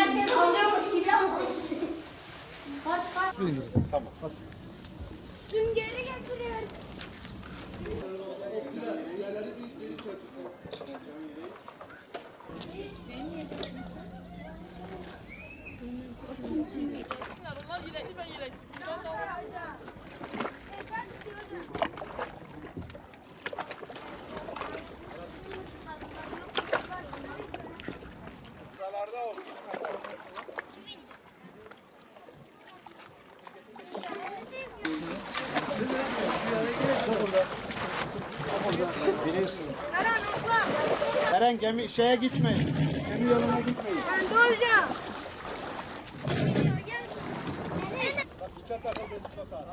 herkes alıyormuş gibi ama. Çıkar çıkar. Tamam. Hadi. Süngeri getiriyor. Onlar yelekli ben yeleksiz. Biliyorsun. Eren gemi şeye gitmeyin. Gemi yoluna gitmeyin. Ben doğacağım. Bak içe takıl bezi sokar.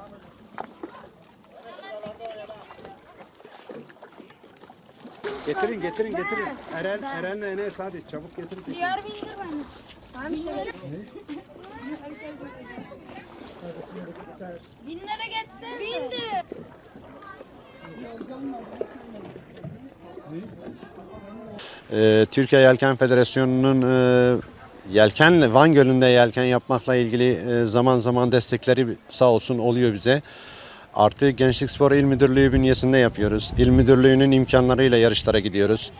Getirin getirin getirin. Eren Eren'le Enes hadi çabuk getirin. getirin. Diğer bindir beni. Tamam bir şey. Binlere geçsin. Bindi. Ee, Türkiye Yelken Federasyonu'nun e, yelken Van Gölü'nde yelken yapmakla ilgili e, zaman zaman destekleri sağ olsun oluyor bize. Artı Gençlik Spor İl Müdürlüğü bünyesinde yapıyoruz. İl Müdürlüğü'nün imkanlarıyla yarışlara gidiyoruz.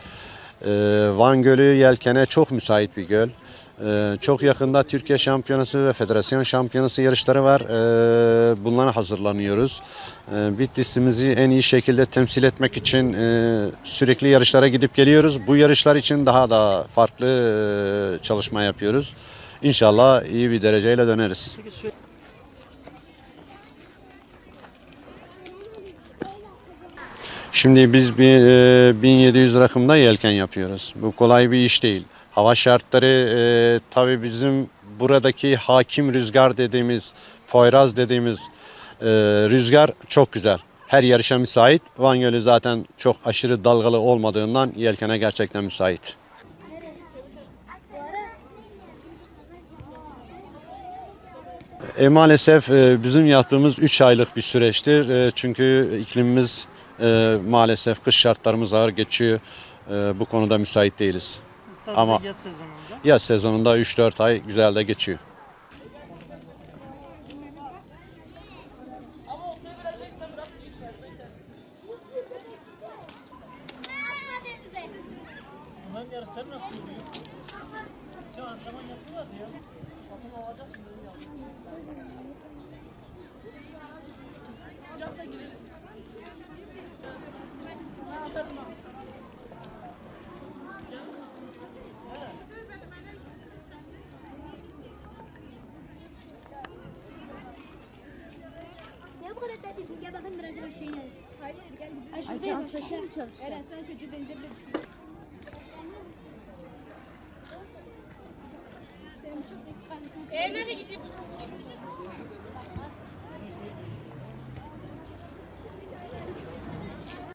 Ee, Van Gölü yelkene çok müsait bir göl. Ee, çok yakında Türkiye Şampiyonası ve Federasyon Şampiyonası yarışları var. Ee, bunlara hazırlanıyoruz. Bitlis'imizi en iyi şekilde temsil etmek için e, sürekli yarışlara gidip geliyoruz. Bu yarışlar için daha da farklı e, çalışma yapıyoruz. İnşallah iyi bir dereceyle döneriz. Şimdi biz bir e, 1700 rakımda yelken yapıyoruz. Bu kolay bir iş değil. Hava şartları e, tabii bizim buradaki hakim rüzgar dediğimiz, Poyraz dediğimiz e, rüzgar çok güzel. Her yarışa müsait. Van Gölü zaten çok aşırı dalgalı olmadığından yelkene gerçekten müsait. E, maalesef e, bizim yaptığımız 3 aylık bir süreçtir. E, çünkü iklimimiz e, maalesef kış şartlarımız ağır geçiyor. E, bu konuda müsait değiliz. Sadece Ama- yaz sezonunda. Yaz sezonunda 3-4 ay güzel de geçiyor. Bunların nasıl oluyor? Şu antrenman yapıyorlardı ya. Satın alacak mı? neredesin? Gel bakın biraz aşağı inelim. Hayır gel. Ay, Can şey saçlar mı çalışacak? Eren sen çocuğu denize bile düşür. Evlere gidiyor.